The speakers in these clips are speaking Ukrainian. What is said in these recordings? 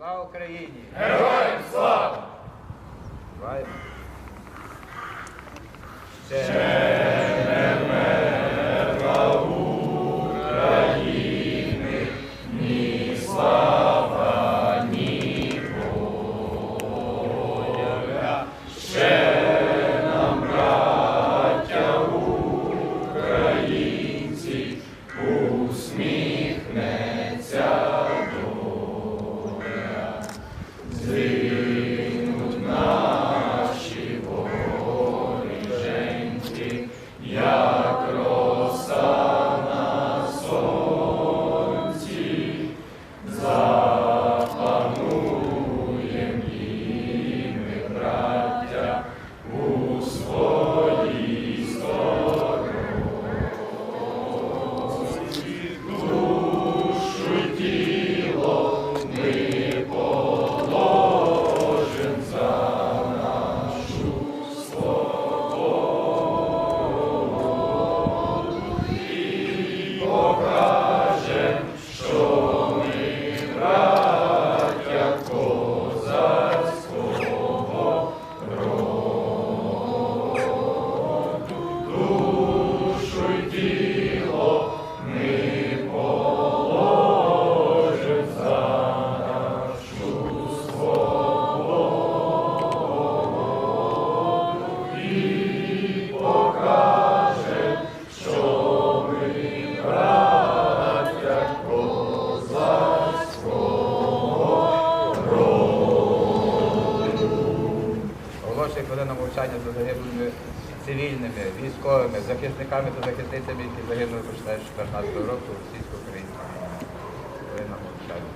Слава Україні! Героям слава! Давай. Хвилину мовчання за загиблими цивільними, військовими, захисниками та захисницями, які загинули починаючи з 14 року російсько-українського. Хвилина мовчання.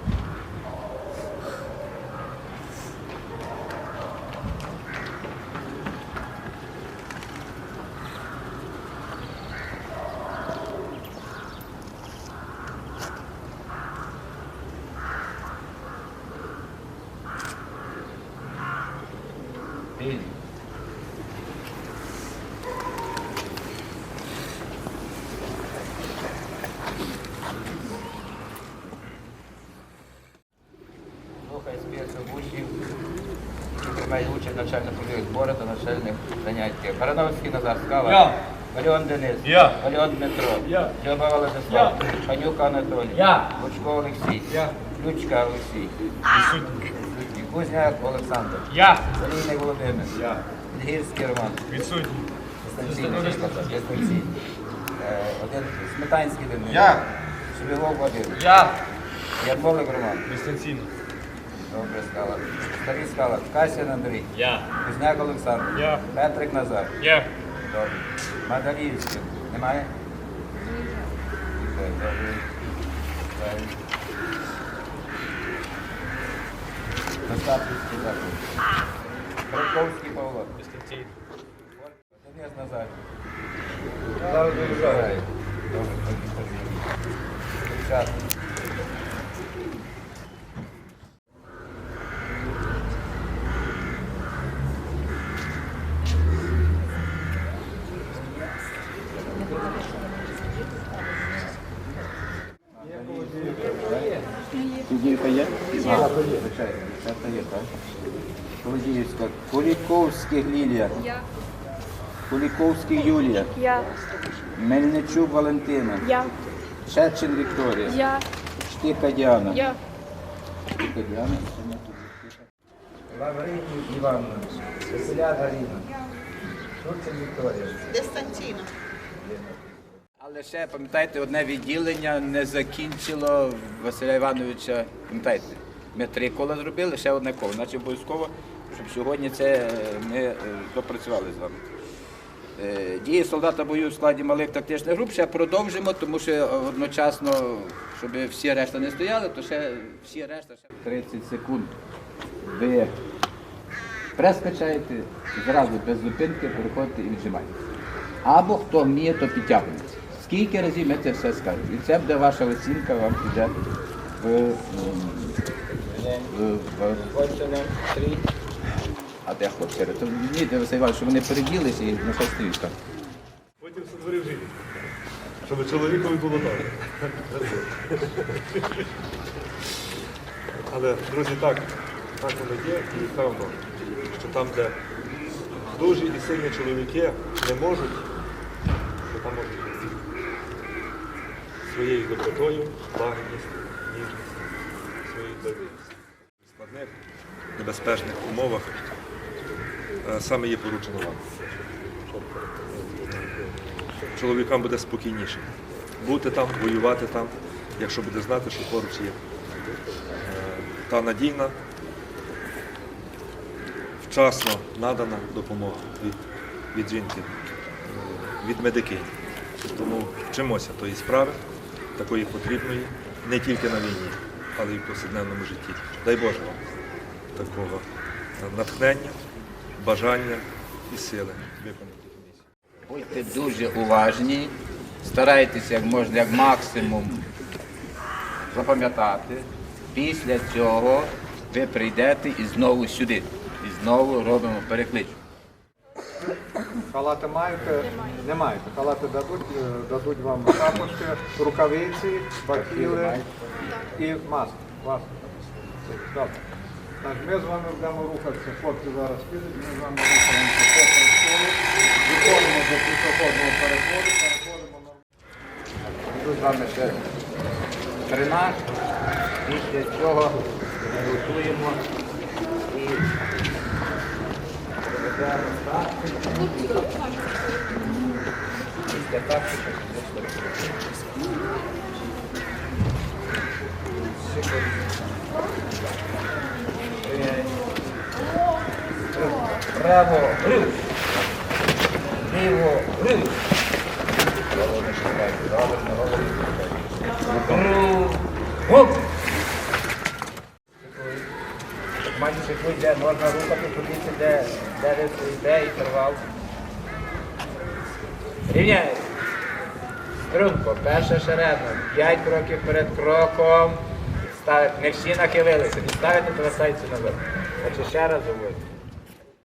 Вільні. Спеців учнів, які приймають участь в навчально-трудових зборах та навчальних заняттях. Барановський Назар Скала. Я. Валіон Денис. Я. Валіон Дмитро. Я. Дзьоба Владислав. Панюк Анатолій. Я. Лучко Олексій. Я. Ключка Олексій. Кузняк Олександр. Я. Залійний Володимир. Я. Підгірський Роман. Відсутній. Дистанційний. Е, Один Сметанський Денис. Я. Шевігов Вадим. Я. Ярмолик Роман. Дистанційно. Добре, скала. Старий скала. Касян Андрій. Я. Кузняк Олександр. Я. Петрик Назар. Я. Добре. Мадаліївський. Немає? Добре. Добре. Остапівський заклад. Краковський Павло. Дистанційно. Денис Назар. Слава Україні. Добре, Дівчата. Підійка є? Дівчата так? Куліковський Лілія. Я. Куліковський Юлія. Я. Мельничук Валентина. Я. Шечин Вікторія. Я. Штика Діана. Я. Штика Діана. Лавринів Іванна. Василяк Гаріна. Турчин Вікторія. Дистанційно. Але ще, пам'ятаєте, одне відділення не закінчило Василя Івановича. Пам'ятаєте, ми три кола зробили, ще одне коло. Значить обов'язково, щоб сьогодні це е, ми е, допрацювали з вами. Е, Дії солдата бою в складі малих тактичних груп ще продовжимо, тому що одночасно, щоб всі решта не стояли, то ще всі решта ще 30 секунд. Ви прес качаєте, зразу без зупинки переходите і віджимаєте. Або хто вміє, то підтягується. Скільки разів ми це все скажемо. І це буде ваша оцінка, вам піде в, в, а де хлопці? То вмієте, Василь Іванович, що вони переділися і на стоїть там. Потім сотворив життя. Щоб чоловікові було добре. Але, друзі, так, так воно є і певно, що там, де дуже і сильні чоловіки не можуть, то там можуть. Своєю добротою, лагідністю, ніжністю, своєю довірністю. В складних, небезпечних умовах е, саме є поручено вам. Чоловікам буде спокійніше. Бути там, воювати там, якщо буде знати, що поруч є е, та надійна, вчасно надана допомога від, від жінки, від медикинь. Тому вчимося тої справи, такої потрібної, не тільки на війні, але й в повсякденному житті. Дай Боже вам такого натхнення, бажання і сили виконати місію. Будьте дуже уважні, старайтеся як можна як максимум запам'ятати. Після цього ви прийдете і знову сюди. І знову робимо перекличку. Халати маєте? Не маєте. Халати дадуть, е, дадуть вам тапочки, рукавиці, бахіли і маски. Маски. Добре. Так, ми з вами будемо рухатися, хлопці зараз підуть, ми з вами рухаємося по переходу, виходимо до пішохідного переходу, переходимо на... Тут з вами ще тренаж. Після цього готуємо і Право рух. Ліво рух. Право не шукайте, право не говорите. Гоп! Майже де можна рухати подивитися, де, де ви йде і тривав. Рівняється. Струнко, перша шерена, п'ять кроків перед кроком. Ставити. не всі нахилилися, не ставите, повертається назад. Значить ще раз говорю.